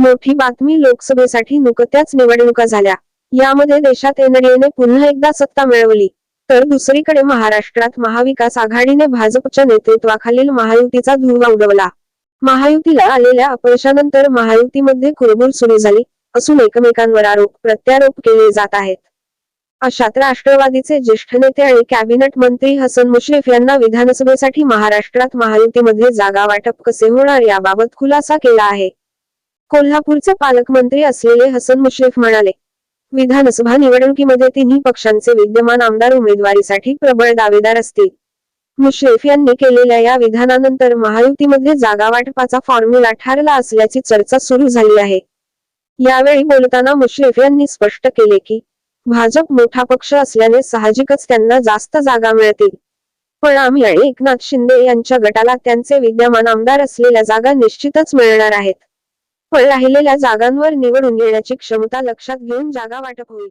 मोठी बातमी लोकसभेसाठी नुकत्याच निवडणुका झाल्या. यामध्ये देशात एनडीएने पुन्हा एकदा सत्ता मिळवली. तर दुसरीकडे महाराष्ट्रात महाविकास आघाडीने भाजपच्या नेतृत्वाखालील महायुतीचा धुरवा उडवला. महायुतीला आलेल्या अपयशानंतर महायुतीमध्ये कुरबुर सुरू झाली असून एकमेकांवर आरोप प्रत्यारोप केले जात आहेत. अशात राष्ट्रवादीचे ज्येष्ठ नेते आणि कॅबिनेट मंत्री हसन मुश्रीफ यांना विधानसभेसाठी महाराष्ट्रात महायुतीमध्ये जागा वाटप कसे होणार याबाबत खुलासा केला आहे. कोल्हापूरचे पालकमंत्री असलेले हसन मुश्रीफ म्हणाले विधानसभा निवडणुकीमध्ये तिन्ही पक्षांचे विद्यमान आमदार उमेदवारीसाठी प्रबळ दावेदार असतील. मुश्रीफ यांनी केलेल्या या विधानानंतर महायुतीमध्ये जागा वाटपाचा फॉर्म्युला ठरला असल्याची चर्चा सुरू झाली आहे. यावेळी बोलताना मुश्रीफ यांनी स्पष्ट केले की भाजप मोठा पक्ष असल्याने साहजिकच त्यांना जास्त जागा मिळतील. पण आम्ही आणि एकनाथ शिंदे यांच्या गटाला त्यांचे विद्यमान आमदार असलेल्या जागा निश्चितच मिळणार आहेत. पण राहिलेल्या जागांवर निवडून येण्याची क्षमता लक्षात घेऊन जागा वाटप होईल.